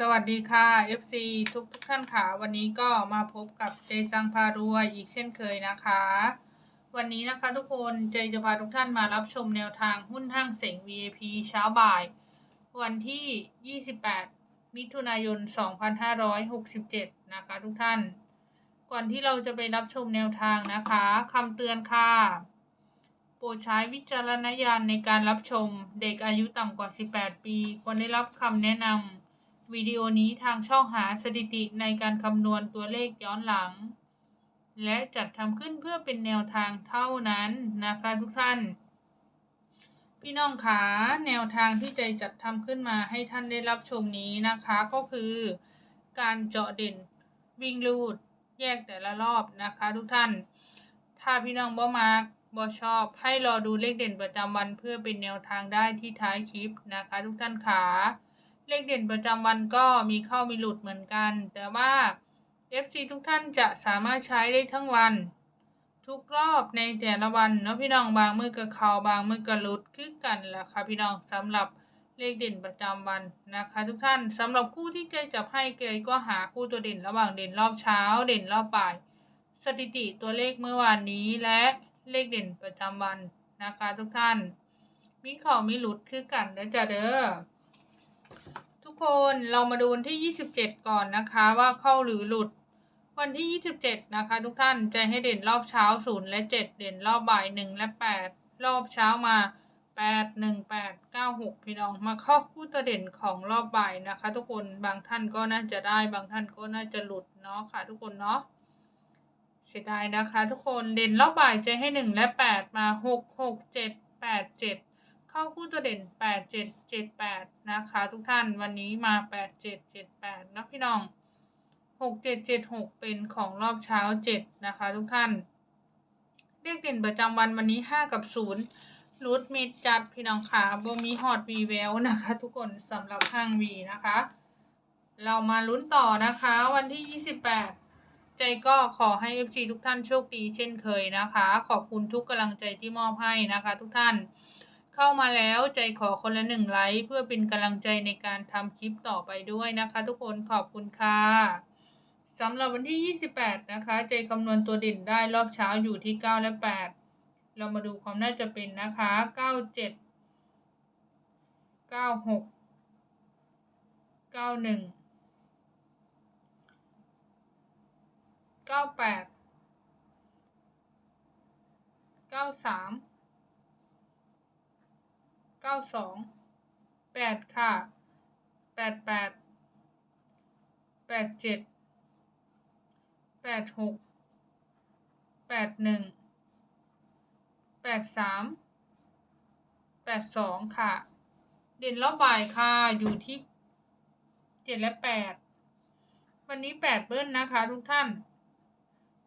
สวัสดีค่ะ FC ทุกทุกท่านค่ะ วันนี้ก็มาพบกับเจซังพารวยอีกเช่นเคยนะคะ วันนี้นะคะทุกคนเจจะพาทุกท่านมารับชมแนวทางหุ้นห้างเสง VIP เช้าบ่าย วันที่ 28 มิถุนายน 2567 นะคะทุกท่าน ก่อนที่เราจะไปรับชมแนวทางนะคะคำเตือนค่ะ โปรดใช้วิจารณญาณในการรับชมเด็กอายุต่ำกว่า 18 ปี ควรได้รับคำแนะนำ วิดีโอนี้ทางช่องหาสถิติในการคำนวณตัวเลขย้อนหลัง และจัดทำขึ้นเพื่อเป็นแนวทางเท่านั้นนะคะทุกท่าน พี่น้องคะแนวทางที่ใจจัดทำขึ้นมาให้ท่านได้รับชมนี้นะคะก็คือ การเจาะเด่นวิ่งลูด แยกแต่ละรอบนะคะทุกท่าน ถ้าพี่น้องบ่มากบ่ชอบให้รอดูเลขเด่นประจำวันเพื่อเป็นแนวทางได้ที่ท้ายคลิปนะคะ ทุกท่านขา เลขเด่นประจำวันก็มีเข้ามีหลุดเหมือนกัน แต่ว่า FC ทุกท่านจะสามารถใช้ได้ทั้งวัน ทุกรอบในแต่ละวันเนาะพี่น้องบางมือกับเขาบางมือกับหลุดคือกันแหละค่ะพี่น้องสำหรับเลขเด่นประจำวันนะคะ ทุกท่านสำหรับคู่ที่เจจับให้เกยก็หาคู่ตัวเด่นระหว่างเด่นรอบเช้า เด่นรอบบ่าย สถิติตัวเลขเมื่อวานนี้และเลขเด่นประจำวันนะคะ ทุกท่าน มีเข่ามีหลุดคือกันนะจ๊ะเด้อ คนเรามาดูวันที่ 27 ก่อนนะคะว่าเข้าหรือหลุด วันที่ 27 นะคะ ทุกท่านจะให้เด่นรอบเช้า 0 และ 7 เด่นรอบบ่าย 1 และ 8 รอบเช้ามา 8 1 8 9 6 พี่น้องมาเข้าคู่ตัวเด่นของรอบบ่ายนะคะ ทุกคนบางท่านก็น่าจะได้บางท่านก็น่าจะหลุดเนาะค่ะ ทุกคนเนาะเสียดายนะคะ ทุกคนเด่นรอบบ่ายใจให้หนึ่งและแปดมาหกหกเจ็ดแปด เข้าคู่ตัวเด่นแปดเจ็ดเจ็ดแปดนะคะ ทุกท่านวันนี้มาแปดเจ็ดเจ็ดแปดนะพี่น้องหกเจ็ดเจ็ดหกเป็นของรอบเช้าเจ็ดนะคะ ทุกท่านเลขเด่นประจำวันวันนี้ห้ากับศูนย์รูทมิดจัดพี่น้องขาโบมีฮอตวีแววนะคะ ทุกคนสำหรับห้างวีนะคะ เรามาลุ้นต่อนะคะ วันที่ยี่สิบแปดใจก็ขอให้ FC ทุกท่านโชคดีเช่นเคยนะคะ ขอบคุณทุกกำลังใจที่มอบให้นะคะ ทุกท่าน เข้ามาแล้วใจขอคนละหนึ่งไลค์เพื่อเป็นกำลังใจในการทำคลิปต่อไปด้วยนะคะ ทุกคนขอบคุณค่ะสำหรับวันที่ 28 นะคะ ใจคำนวณตัวเด่นได้รอบเช้าอยู่ที่ 9 และ 8 เรามาดูความน่าจะเป็นนะคะ 97 96 91เก้าแปดเก้าสามเก้าสองแปดค่ะแปดแปดแปดเจ็ดแปดหกแปดหนึ่งแปดสามแปดสองค่ะ เด่นรอบบ่ายค่ะ อยู่ที่เจ็ดและแปดวันนี้แปดเบิ้ลนะคะทุกท่าน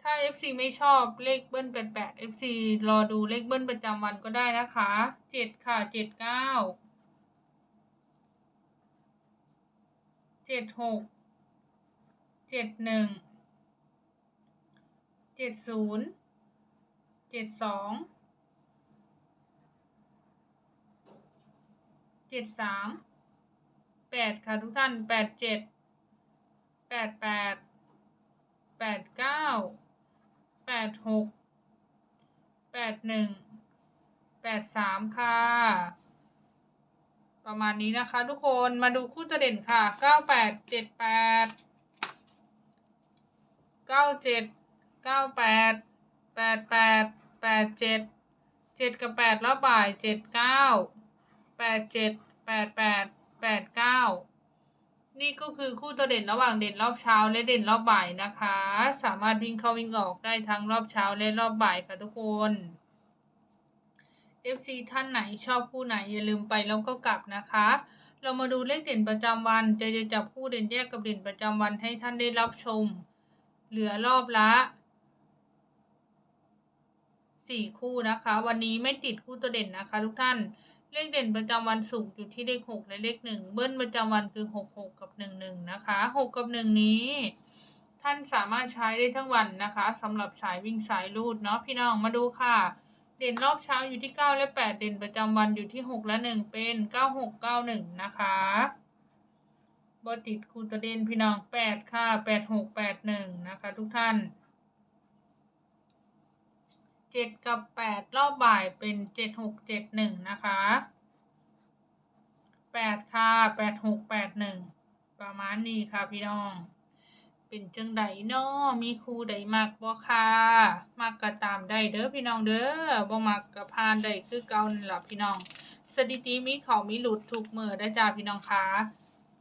ถ้า FC ไม่ชอบเลขเบิ้ลแปดแปด FC รอดูเลขเบิ้ลประจำวันก็ได้นะคะเจ็ดค่ะเจ็ดเก้าเจ็ดหกเจ็ดหนึ่งเจ็ดศูนย์เจ็ดสองเจ็ดสามแปดค่ะทุกท่านแปดเจ็ดแปดแปดแปดเก้า แปดหกแปดหนึ่งแปดสามค่ะ ประมาณนี้นะคะทุกคนมาดูคู่ตัวเด่นค่ะเก้าแปดเจ็ดแปดเก้าเจ็ดเก้าแปดแปดแปดแปดเจ็ดเจ็ดกับแปดรอบบ่ายเจ็ดเก้าแปดเจ็ดแปดแปดแปดเก้า นี่ก็คือคู่ตัวเด่นระหว่างเด่นรอบเช้าและเด่นรอบบ่ายนะคะ สามารถวิ่งเข้าวิ่งออกได้ทั้งรอบเช้าและรอบบ่ายค่ะทุกคน FC ท่านไหนชอบคู่ไหนอย่าลืมไปแล้วก็กลับนะคะ เรามาดูเลขเด่นประจำวันจะจะจับคู่เด่นแยกกับเด่นประจำวันให้ท่านได้รับชม เหลือรอบละสี่คู่นะคะ วันนี้ไม่ติดคู่ตัวเด่นนะคะ ทุกท่าน เลขเด่นประจำวันสูงอยู่ที่เลขหกและเลขหนึ่งเบิ้ลประจำวันคือหกหกกับหนึ่งหนึ่งนะคะหกกับหนึ่งนี้ ท่านสามารถใช้ได้ทั้งวันนะคะสำหรับสายวิ่งสายลูดเนาะพี่น้องมาดูค่ะ เด่นรอบเช้าอยู่ที่เก้าและแปดเด่นประจำวันอยู่ที่หกและหนึ่งเป็นเก้าหกเก้าหนึ่งนะคะบติดคูตเด่นพี่น้องแปดค่ะแปดหกแปดหนึ่งนะคะ ทุกท่าน เจ็ดกับแปดรอบบ่ายเป็นเจ็ดหกเจ็ดหนึ่งนะคะแปดค่ะแปดหกแปดหนึ่งประมาณนี้ค่ะพี่น้อง เป็นจังไดเนาะมีครูใดมักบ่ค่ะมักก็ตามได้เด้อพี่น้องเด้อบ่มักก็ผ่านได้คือเก่านั่นล่ะพี่น้องสถิติมีเขามีหลุดทุกมือได้จ้าพี่น้องคะ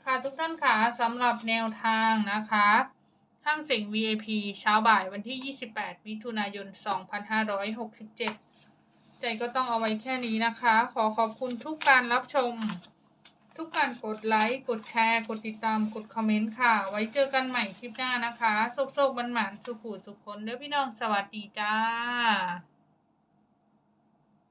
ค่ะทุกท่านค่ะสำหรับแนวทางนะคะ ห้างเสียง VIP เช้าบ่ายวันที่ 28 มิถุนายน 2567 ใจก็ต้องเอาไว้แค่นี้นะคะ ขอขอบคุณทุกการรับชม ทุกการกดไลค์ กดแชร์ กดติดตาม กดคอมเมนต์ค่ะ ไว้เจอกันใหม่คลิปหน้านะคะ โชคๆบันหมานสุขูสุขคนเด้อพี่น้อง สวัสดีจ้า